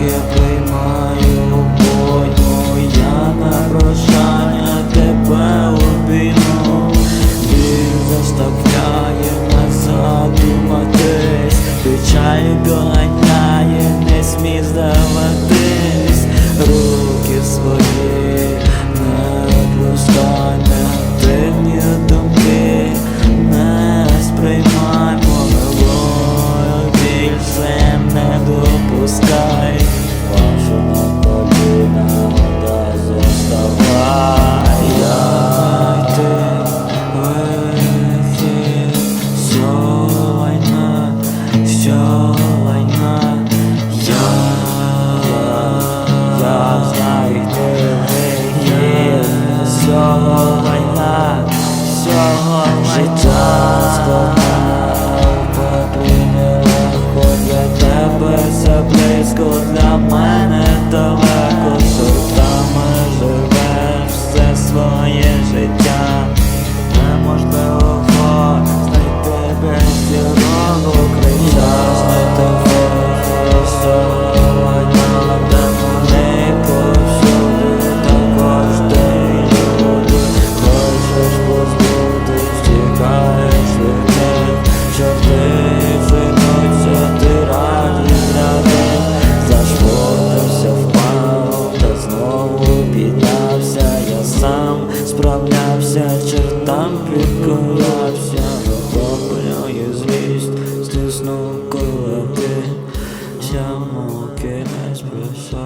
Руки приймаю бою, я на тебе обійму. Він заставляє нас задуматись, печаль гоняє, не смій здаватись, руки свої. Тебе заблизько для мене. вечір там підколявся, охоплює злість, стиснув кулаки, сямоки не списав.